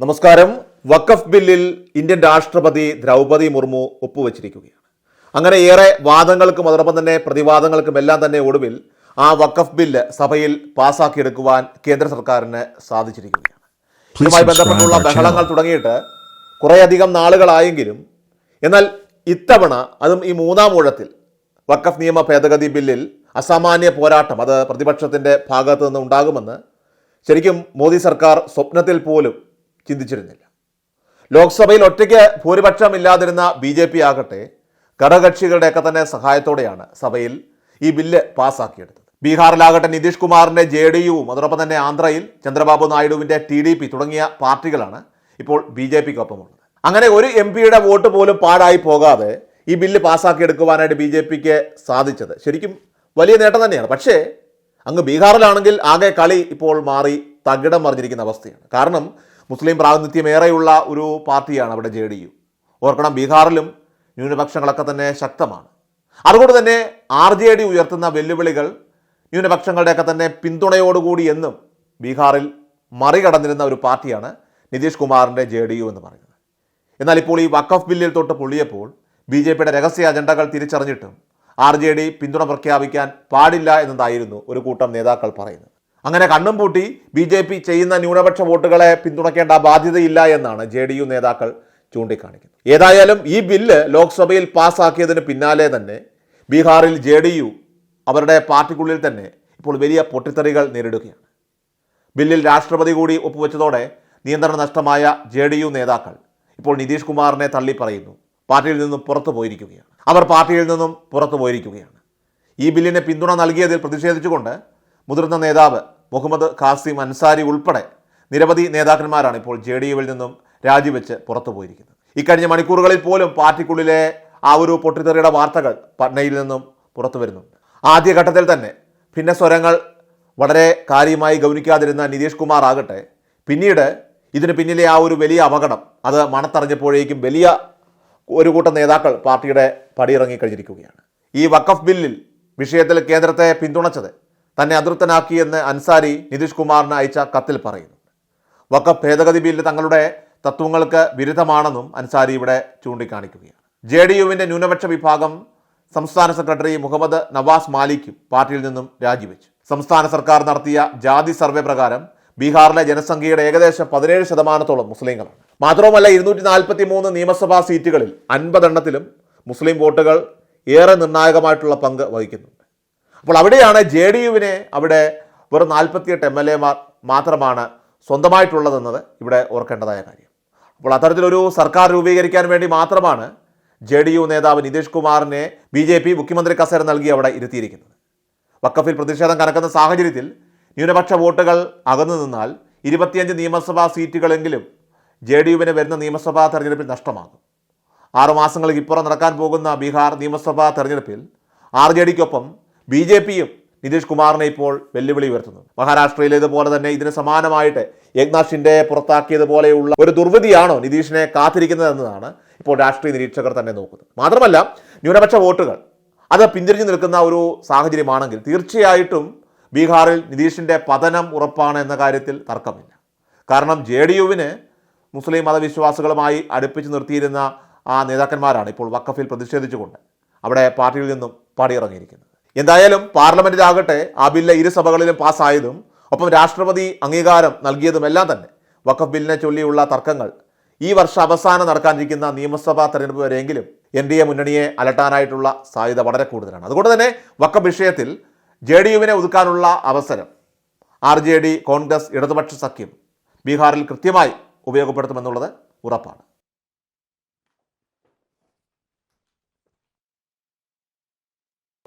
നമസ്കാരം. വഖഫ് ബില്ലിൽ ഇന്ത്യൻ രാഷ്ട്രപതി ദ്രൗപദി മുർമു ഒപ്പുവച്ചിരിക്കുകയാണ്. അങ്ങനെ ഏറെ വാദങ്ങൾക്കും അതോടൊപ്പം തന്നെ പ്രതിവാദങ്ങൾക്കും എല്ലാം തന്നെ ഒടുവിൽ ആ വഖഫ് ബില്ല് സഭയിൽ പാസാക്കിയെടുക്കുവാൻ കേന്ദ്ര സർക്കാരിന് സാധിച്ചിരിക്കുകയാണ്. ഇതുമായി ബന്ധപ്പെട്ടുള്ള ബഹളങ്ങൾ. തുടങ്ങിയിട്ട് കുറേയധികം നാളുകളായെങ്കിലും എന്നാൽ ഇത്തവണ അതും ഈ മൂന്നാം ഊഴത്തിൽ വഖഫ് നിയമ ഭേദഗതി ബില്ലിൽ അസാമാന്യ പോരാട്ടം അത് പ്രതിപക്ഷത്തിന്റെ ഭാഗത്തു നിന്ന് ഉണ്ടാകുമെന്ന് ശരിക്കും മോദി സർക്കാർ സ്വപ്നത്തിൽ പോലും ചിന്തിച്ചിരുന്നില്ല. ലോക്സഭയിൽ ഒറ്റയ്ക്ക് ഭൂരിപക്ഷം ഇല്ലാതിരുന്ന ബി ജെ പി ആകട്ടെ ഘടകകക്ഷികളുടെയൊക്കെ തന്നെ സഹായത്തോടെയാണ് സഭയിൽ ഈ ബില്ല് പാസ്സാക്കിയെടുത്തത് ബീഹാറിലാകട്ടെ നിതീഷ് കുമാറിന്റെ ജെ ഡി യുവും അതോടൊപ്പം തന്നെ ആന്ധ്രയിൽ ചന്ദ്രബാബു നായിഡുവിന്റെ ടി ഡി പി തുടങ്ങിയ പാർട്ടികളാണ് ഇപ്പോൾ ബി ജെ പിക്കൊപ്പമുള്ളത്. അങ്ങനെ ഒരു എം പിയുടെ വോട്ട് പോലും പാഴായി പോകാതെ ഈ ബില്ല് പാസ്സാക്കിയെടുക്കുവാനായിട്ട് ബി ജെ പിക്ക് സാധിച്ചത് ശരിക്കും വലിയ നേട്ടം തന്നെയാണ്. പക്ഷേ അങ്ങ് ബീഹാറിലാണെങ്കിൽ ആകെ കളി ഇപ്പോൾ മാറി തകിടം മറിഞ്ഞിരിക്കുന്ന അവസ്ഥയാണ്. കാരണം മുസ്ലിം പ്രാതിനിധ്യമേറെയുള്ള ഒരു പാർട്ടിയാണ് അവിടെ ജെ ഡി യു. ഓർക്കണം ബീഹാറിലും ന്യൂനപക്ഷങ്ങളൊക്കെ തന്നെ ശക്തമാണ്. അതുകൊണ്ട് തന്നെ ആർ ജെ ഡി ഉയർത്തുന്ന വെല്ലുവിളികൾ ന്യൂനപക്ഷങ്ങളുടെയൊക്കെ തന്നെ പിന്തുണയോടുകൂടി എന്നും ബീഹാറിൽ മറികടന്നിരുന്ന ഒരു പാർട്ടിയാണ് നിതീഷ് കുമാറിന്റെ ജെ ഡി യു എന്ന് പറയുന്നത്. എന്നാൽ ഇപ്പോൾ ഈ വഖഫ് ബില്ലിൽ തൊട്ട് പൊള്ളിയപ്പോൾ ബി ജെ പിയുടെ രഹസ്യ അജണ്ടകൾ തിരിച്ചറിഞ്ഞിട്ടും ആർ ജെ ഡി പിന്തുണ പ്രഖ്യാപിക്കാൻ പാടില്ല എന്നതായിരുന്നു ഒരു കൂട്ടം നേതാക്കൾ പറയുന്നത്. അങ്ങനെ കണ്ണും പൂട്ടി ബി ജെ പി ചെയ്യുന്ന ന്യൂനപക്ഷ വോട്ടുകളെ പിന്തുണയ്ക്കേണ്ട ബാധ്യതയില്ല എന്നാണ് ജെ ഡി യു നേതാക്കൾ ചൂണ്ടിക്കാണിക്കുന്നത്. ഏതായാലും ഈ ബില്ല് ലോക്സഭയിൽ പാസ്സാക്കിയതിന് പിന്നാലെ തന്നെ ബീഹാറിൽ ജെ ഡി യു അവരുടെ പാർട്ടിക്കുള്ളിൽ തന്നെ ഇപ്പോൾ വലിയ പൊട്ടിത്തെറികൾ നേരിടുകയാണ്. ബില്ലിൽ രാഷ്ട്രപതി കൂടി ഒപ്പുവെച്ചതോടെ നിയന്ത്രണ നഷ്ടമായ ജെ ഡി യു നേതാക്കൾ ഇപ്പോൾ നിതീഷ് കുമാറിനെ തള്ളി പറയുന്നു. പാർട്ടിയിൽ നിന്നും പുറത്തു പോയിരിക്കുകയാണ്. അവർ പാർട്ടിയിൽ നിന്നും പുറത്തു പോയിരിക്കുകയാണ്. ഈ ബില്ലിന് പിന്തുണ നൽകിയതിൽ പ്രതിഷേധിച്ചുകൊണ്ട് മുതിർന്ന നേതാവ് മുഹമ്മദ് ഖാസിം അൻസാരി ഉൾപ്പെടെ നിരവധി നേതാക്കന്മാരാണ് ഇപ്പോൾ ജെ ഡി യുവിൽ നിന്നും രാജിവെച്ച് പുറത്തു പോയിരിക്കുന്നത്. ഇക്കഴിഞ്ഞ മണിക്കൂറുകളിൽ പോലും പാർട്ടിക്കുള്ളിലെ ആ ഒരു പൊട്ടിത്തെറിയുടെ വാർത്തകൾ പട്നയിൽ നിന്നും പുറത്തു വരുന്നുണ്ട് ആദ്യഘട്ടത്തിൽ തന്നെ ഭിന്നസ്വരങ്ങൾ വളരെ കാര്യമായി ഗൗനിക്കാതിരുന്ന നിതീഷ് കുമാർ ആകട്ടെ പിന്നീട് ഇതിന് പിന്നിലെ ആ ഒരു വലിയ അപകടം അത് മണത്തറിഞ്ഞപ്പോഴേക്കും വലിയ ഒരു കൂട്ടം നേതാക്കൾ പാർട്ടിയുടെ പടിയിറങ്ങി കഴിഞ്ഞിരിക്കുകയാണ്. ഈ വഖഫ് ബില്ലിൽ വിഷയത്തിൽ കേന്ദ്രത്തെ പിന്തുണച്ചത് തന്നെ അതൃപ്തനാക്കിയെന്ന് അൻസാരി നിതീഷ് കുമാറിന് അയച്ച കത്തിൽ പറയുന്നു. വഖഫ് ഭേദഗതി ബില്ല് തങ്ങളുടെ തത്വങ്ങൾക്ക് വിരുദ്ധമാണെന്നും അൻസാരി ഇവിടെ ചൂണ്ടിക്കാണിക്കുകയാണ്. ജെ ഡി യുവിന്റെ ന്യൂനപക്ഷ വിഭാഗം സംസ്ഥാന സെക്രട്ടറി മുഹമ്മദ് നവാസ് മാലിക്കും പാർട്ടിയിൽ നിന്നും രാജിവെച്ചു. സംസ്ഥാന സർക്കാർ നടത്തിയ ജാതി സർവേ പ്രകാരം ബീഹാറിലെ ജനസംഖ്യയുടെ ഏകദേശം പതിനേഴ് ശതമാനത്തോളം മുസ്ലിങ്ങളാണ്. മാത്രവുമല്ല ഇരുന്നൂറ്റി നാൽപ്പത്തി മൂന്ന് നിയമസഭാ സീറ്റുകളിൽ അൻപതെണ്ണത്തിലും മുസ്ലിം വോട്ടുകൾ ഏറെ നിർണായകമായിട്ടുള്ള പങ്ക് വഹിക്കുന്നുണ്ട് അപ്പോൾ അവിടെയാണ് ജെ ഡി യുവിനെ അവിടെ വെറും നാൽപ്പത്തിയെട്ട് എം എൽ എമാർ മാത്രമാണ് സ്വന്തമായിട്ടുള്ളതെന്നത് ഇവിടെ ഓർക്കേണ്ടതായ കാര്യം. അപ്പോൾ അത്തരത്തിലൊരു സർക്കാർ രൂപീകരിക്കാൻ വേണ്ടി മാത്രമാണ് ജെ ഡി യു നേതാവ് നിതീഷ് കുമാറിനെ ബി ജെ പി മുഖ്യമന്ത്രി കസേര നൽകി അവിടെ ഇരുത്തിയിരിക്കുന്നത്. വക്കഫിൽ പ്രതിഷേധം കനക്കുന്ന സാഹചര്യത്തിൽ ന്യൂനപക്ഷ വോട്ടുകൾ അകന്നു നിന്നാൽ ഇരുപത്തിയഞ്ച് നിയമസഭാ സീറ്റുകളെങ്കിലും ജെ ഡി യുവിന് വരുന്ന നിയമസഭാ തെരഞ്ഞെടുപ്പിൽ നഷ്ടമാകും. ആറുമാസങ്ങൾക്ക് ഇപ്പുറം നടക്കാൻ പോകുന്ന ബീഹാർ നിയമസഭാ തെരഞ്ഞെടുപ്പിൽ ആർ ജെ ഡിക്കൊപ്പം ബി ജെ പിയും നിതീഷ് കുമാറിനെ ഇപ്പോൾ വെല്ലുവിളി ഉയർത്തുന്നു. മഹാരാഷ്ട്രയിലേതുപോലെ തന്നെ ഇതിന് സമാനമായിട്ട് ഏക്നാഥ് ഷിൻഡെ പുറത്താക്കിയതുപോലെയുള്ള ഒരു ദുർവിധിയാണോ നിതീഷിനെ കാത്തിരിക്കുന്നതെന്നതാണ് ഇപ്പോൾ രാഷ്ട്രീയ നിരീക്ഷകർ തന്നെ നോക്കുന്നത്. മാത്രമല്ല ന്യൂനപക്ഷ വോട്ടുകൾ അത് പിന്തിരിഞ്ഞു നിൽക്കുന്ന ഒരു സാഹചര്യമാണെങ്കിൽ തീർച്ചയായിട്ടും ബീഹാറിൽ നിതീഷിന്റെ പതനം ഉറപ്പാണ് എന്ന കാര്യത്തിൽ തർക്കമില്ല. കാരണം ജെ ഡി യുവിന് മുസ്ലിം മതവിശ്വാസികളുമായി അടുപ്പിച്ച് നിർത്തിയിരുന്ന ആ നേതാക്കന്മാരാണ് ഇപ്പോൾ വക്കഫിൽ പ്രതിഷേധിച്ചുകൊണ്ട് അവിടെ പാർട്ടിയിൽ നിന്നും പടിയിറങ്ങിയിരിക്കുന്നത്. എന്തായാലും പാർലമെന്റിലാകട്ടെ ആ ബില്ല് ഇരുസഭകളിലും പാസ്സായതും ഒപ്പം രാഷ്ട്രപതി അംഗീകാരം നൽകിയതുമെല്ലാം തന്നെ വഖഫ് ബില്ലിനെ ചൊല്ലിയുള്ള തർക്കങ്ങൾ ഈ വർഷം അവസാനം നടക്കാനിരിക്കുന്ന നിയമസഭാ തെരഞ്ഞെടുപ്പ് വരെയെങ്കിലും എൻ ഡി എ മുന്നണിയെ അലട്ടാനായിട്ടുള്ള സാധ്യത വളരെ കൂടുതലാണ്. അതുകൊണ്ട് തന്നെ വഖഫ് വിഷയത്തിൽ ജെ ഡി യുവിനെ ഒതുക്കാനുള്ള അവസരം ആർ ജെ ഡി കോൺഗ്രസ് ഇടതുപക്ഷ സഖ്യം ബീഹാറിൽ കൃത്യമായി ഉപയോഗപ്പെടുത്തുമെന്നുള്ളത് ഉറപ്പാണ്.